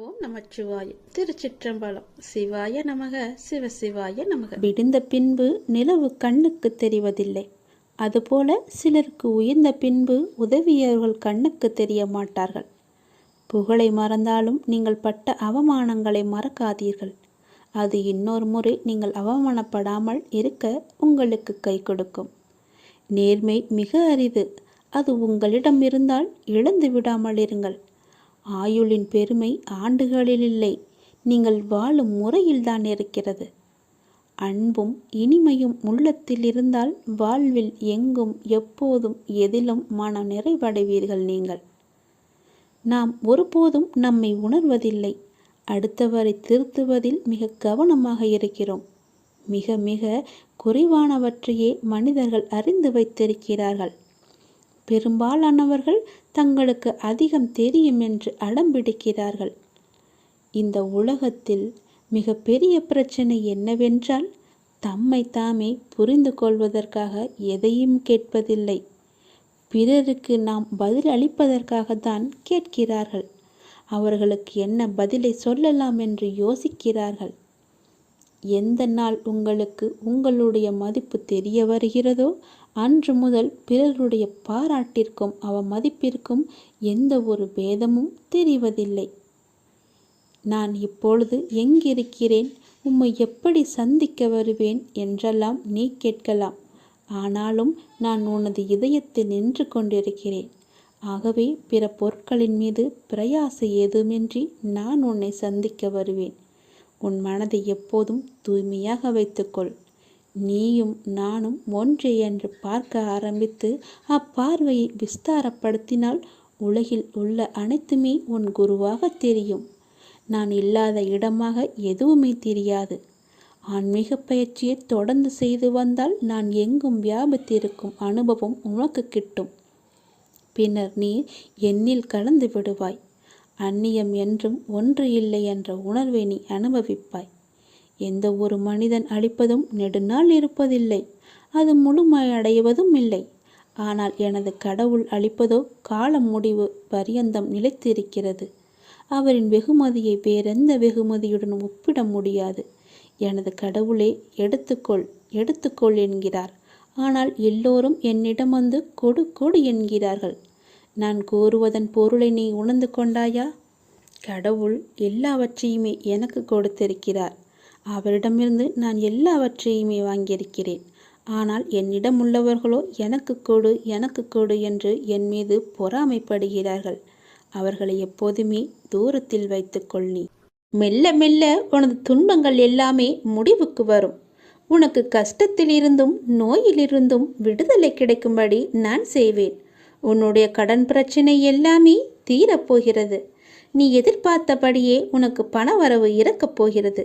ஓம் நமச்சிவாய. திருச்சிற்றம்பலம். சிவாய நமக. சிவசிவாய நமக. விடிந்த பின்பு நிலவு கண்ணுக்கு தெரிவதில்லை. அதுபோல சிலருக்கு உயர்ந்த பின்பு உதவியவர்கள் கண்ணுக்கு தெரிய மாட்டார்கள் புகழை மறந்தாலும் நீங்கள் பட்ட அவமானங்களை மறக்காதீர்கள். அது இன்னொரு முறை நீங்கள் அவமானப்படாமல் இருக்க உங்களுக்கு கை கொடுக்கும். நேர்மை மிக அரிது. அது உங்களிடம் இருந்தால் இழந்து விடாமல் இருங்கள். ஆயுளின் பெருமை ஆண்டுகளில் இல்லை. நீங்கள் வாழும் முறையில்தான் இருக்கிறது. அன்பும் இனிமையும் உள்ளத்தில் இருந்தால் வாழ்வில் எங்கும் எப்போதும் எதிலும் மன நிறைவடைவீர்கள் நீங்கள். நாம் ஒருபோதும் நம்மை உணர்வதில்லை. அடுத்தவரை திருத்துவதில் மிக கவனமாக இருக்கிறோம். மிக மிக குறைவானவற்றையே மனிதர்கள் அறிந்து வைத்திருக்கிறார்கள். பெரும்பாலானவர்கள் தங்களுக்கு அதிகம் தெரியும் என்று அடம்பிடிக்கிறார்கள் இந்த உலகத்தில் மிக பெரிய பிரச்சனை என்னவென்றால் தம்மை தாமே புரிந்து கொள்வதற்காக எதையும் கேட்பதில்லை. பிறருக்கு நாம் பதில் அளிப்பதற்காகத்தான் கேட்கிறார்கள். அவர்களுக்கு என்ன பதிலை சொல்லலாம் என்று யோசிக்கிறார்கள். எந்த நாள் உங்களுக்கு உங்களுடைய மதிப்பு தெரிய வருகிறதோ அன்று முதல் பிறருடைய பாராட்டிற்கும் அவ மதிப்பிற்கும் எந்த ஒரு பேதமும் தெரிவதில்லை. நான் இப்பொழுது எங்கிருக்கிறேன்? உம்மை எப்படி சந்திக்க வருவேன்? என்றெல்லாம் நீ கேட்கலாம். ஆனாலும் நான் உனது இதயத்தில் நின்று கொண்டிருக்கிறேன். ஆகவே பிற பொருட்களின் மீது பிரயாசம் ஏதுமின்றி நான் உன்னை சந்திக்க வருவேன். உன் மனதை எப்போதும் தூய்மையாக வைத்துக்கொள். நீயும் நானும் ஒன்றே என்று பார்க்க ஆரம்பித்து அப்பார்வையை விஸ்தாரப்படுத்தினால் உலகில் உள்ள அனைத்துமே உன் குருவாக தெரியும். நான் இல்லாத இடமாக எதுவுமே தெரியாது. ஆன்மீக பயிற்சியை தொடர்ந்து செய்து வந்தால் நான் எங்கும் வியாபித்திருக்கும் அனுபவம் உனக்கு கிட்டும். பின்னர் நீ என்னில் கலந்து விடுவாய். அந்நியம் என்றும் ஒன்று இல்லை என்ற உணர்வை நீ அனுபவிப்பாய். எந்த ஒரு மனிதன் அழிப்பதும் நெடுநாள் இருப்பதில்லை. அது முழுமையடைவதும் இல்லை. ஆனால் எனது கடவுள் அளிப்பதோ காலம் முடிவு பரியந்தம் நிலைத்திருக்கிறது. அவரின் வெகுமதியை வேறெந்த வெகுமதியுடன் ஒப்பிட முடியாது. எனது கடவுளே எடுத்துக்கொள் எடுத்துக்கொள் என்கிறார். ஆனால் எல்லோரும் என்னிடம் வந்து கொடு கொடு என்கிறார்கள். நான் கூறுவதன் பொருளை நீ உணர்ந்து கொண்டாயா? கடவுள் எல்லாவற்றையுமே எனக்கு கொடுத்திருக்கிறார். அவரிடமிருந்து நான் எல்லாவற்றையுமே வாங்கியிருக்கிறேன். ஆனால் என்னிடம் உள்ளவர்களோ எனக்கு கொடு எனக்கு கொடு என்று என் மீது பொறாமைப்படுகிறார்கள். அவர்களை எப்போதுமே தூரத்தில் வைத்துக்கொள் நீ. மெல்ல மெல்ல உனது துன்பங்கள் எல்லாமே முடிவுக்கு வரும். உனக்கு கஷ்டத்திலிருந்தும் நோயிலிருந்தும் விடுதலை கிடைக்கும்படி நான் செய்வேன். உன்னுடைய கடன் பிரச்சனை எல்லாமே தீரப்போகிறது. நீ எதிர்பார்த்தபடியே உனக்கு பண வரவு இறக்கப் போகிறது.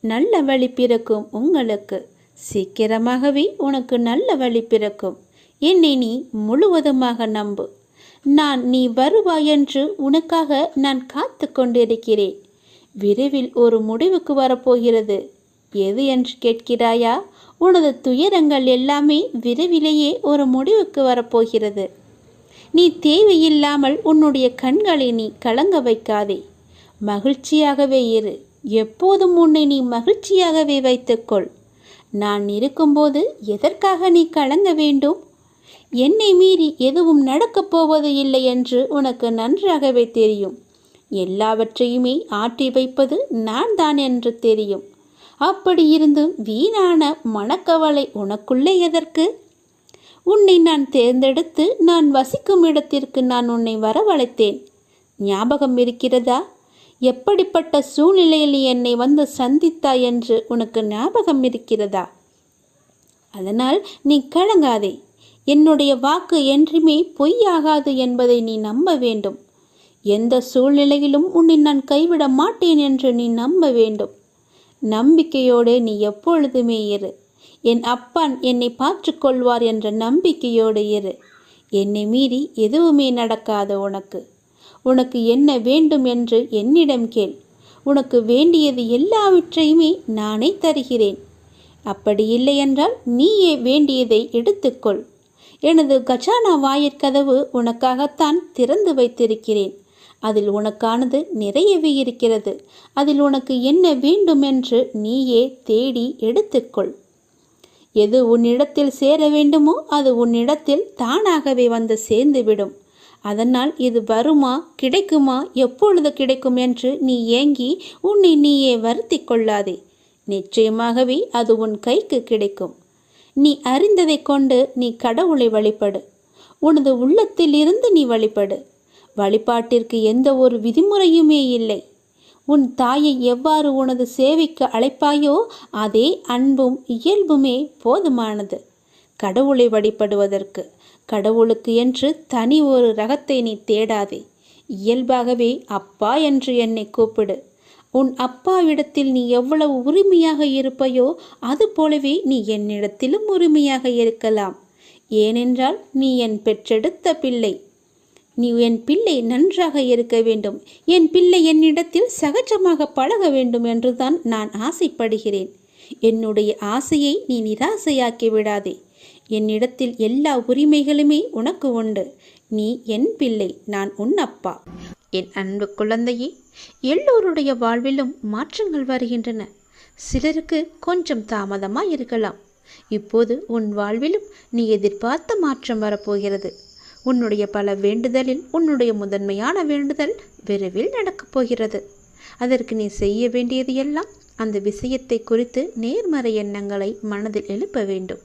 நல்ல வழி பிறக்கும் உங்களுக்கு. சீக்கிரமாகவே உனக்கு நல்ல வழி பிறக்கும். என்னை நீ முழுவதுமாக நம்பு. நான் நீ வருவாய் என்று உனக்காக நான் காத்து கொண்டிருக்கிறேன். விரைவில் ஒரு முடிவுக்கு வரப்போகிறது. எது என்று கேட்கிறாயா? உனது துயரங்கள் எல்லாமே விரைவிலேயே ஒரு முடிவுக்கு வரப்போகிறது. நீ தேவையில்லாமல் உன்னுடைய கண்களை நீ கலங்க வைக்காதே. மகிழ்ச்சியாகவே இரு. எப்போதும் உன்னை நீ மகிழ்ச்சியாகவே வைத்துக்கொள். நான் இருக்கும்போது எதற்காக நீ கலங்க வேண்டும்? என்னை மீறி எதுவும் நடக்கப் போவது இல்லை என்று உனக்கு நன்றாகவே தெரியும். எல்லாவற்றையுமே ஆற்றி வைப்பது நான் தான் என்று தெரியும். அப்படி இருந்தும் வீணான மனக்கவலை உனக்குள்ளே எதற்கு? உன்னை நான் தேர்ந்தெடுத்து நான் வசிக்கும் இடத்திற்கு நான் உன்னை வரவழைத்தேன். ஞாபகம் இருக்கிறதா? எப்படிப்பட்ட சூழ்நிலையில் என்னை வந்து சந்தித்தாய் என்று உனக்கு ஞாபகம் இருக்கிறதா? அதனால் நீ கலங்காதே. என்னுடைய வாக்கு என்றுமே பொய்யாகாது என்பதை நீ நம்ப வேண்டும். எந்த சூழ்நிலையிலும் உன்னை நான் கைவிட மாட்டேன் என்று நீ நம்ப வேண்டும். நம்பிக்கையோடு நீ எப்பொழுதுமே இரு. என் அப்பான் என்னை பார்த்துக்கொள்வார் என்ற நம்பிக்கையோடு இரு. என்னை மீறி எதுவுமே நடக்காது உனக்கு. உனக்கு என்ன வேண்டும் என்று என்னிடம் கேள். உனக்கு வேண்டியது எல்லாவற்றையுமே நானே தருகிறேன். அப்படி இல்லை என்றால் நீயே வேண்டியதை எடுத்துக்கொள். எனது கஜானா வாயிற்கதவு உனக்காகத்தான் திறந்து வைத்திருக்கிறேன். அதில் உனக்கானது நிறையவே இருக்கிறது. அதில் உனக்கு என்ன வேண்டும் என்று நீயே தேடி எடுத்துக்கொள். எது உன்னிடத்தில் சேர வேண்டுமோ அது உன்னிடத்தில் தானாகவே வந்து சேர்ந்துவிடும். அதனால் இது வருமா கிடைக்குமா எப்பொழுது கிடைக்கும் என்று நீ ஏங்கி உன்னை நீயே வருத்தி கொள்ளாதே. நிச்சயமாகவே அது உன் கைக்கு கிடைக்கும். நீ அறிந்ததை கொண்டு நீ கடவுளை வழிபடு. உனது உள்ளத்தில் இருந்து நீ வழிபடு. வழிபாட்டிற்கு எந்த ஒரு விதிமுறையுமே இல்லை. உன் தாயை எவ்வாறு உனது சேவைக்கு அழைப்பாயோ அதே அன்பும் இயல்புமே போதுமானது. கடவுளை வழிபடுவதற்கு. கடவுளுக்கு என்று தனி ஒரு ரகத்தை நீ தேடாதே. இயல்பாகவே அப்பா என்று என்னை கூப்பிடு. உன் அப்பாவிடத்தில் நீ எவ்வளவு உரிமையாக இருப்பையோ அது போலவே நீ என்னிடத்திலும் உரிமையாக இருக்கலாம். ஏனென்றால் நீ என் பெற்றெடுத்த பிள்ளை. நீ என் பிள்ளை நன்றாக இருக்க வேண்டும். என் பிள்ளை என்னிடத்தில் சகஜமாக பழக வேண்டும் என்றுதான் நான் ஆசைப்படுகிறேன். என்னுடைய ஆசையை நீ நிராசையாக்கி விடாதே. என்னிடத்தில் எல்லா உரிமைகளுமே உனக்கு உண்டு. நீ என் பிள்ளை நான் உன் அப்பா. என் அன்பு குழந்தையே எல்லோருடைய வாழ்விலும் மாற்றங்கள் வருகின்றன. சிலருக்கு கொஞ்சம் தாமதமாக இருக்கலாம் இப்போது உன் வாழ்விலும் நீ எதிர்பார்த்த மாற்றம் வரப்போகிறது. உன்னுடைய பல வேண்டுதலில் உன்னுடைய முதன்மையான வேண்டுதல் விரைவில் நடக்கப் போகிறது. அதற்கு நீ செய்ய வேண்டியது எல்லாம் அந்த விஷயத்தை குறித்து நேர்மறை எண்ணங்களை மனதில் எழுப்ப வேண்டும்.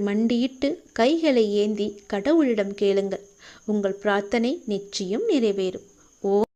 மண்டியிட்டு கைகளை ஏந்தி கடவுளிடம் கேளுங்கள். உங்கள் பிரார்த்தனை நிச்சயம் நிறைவேறும். ஓ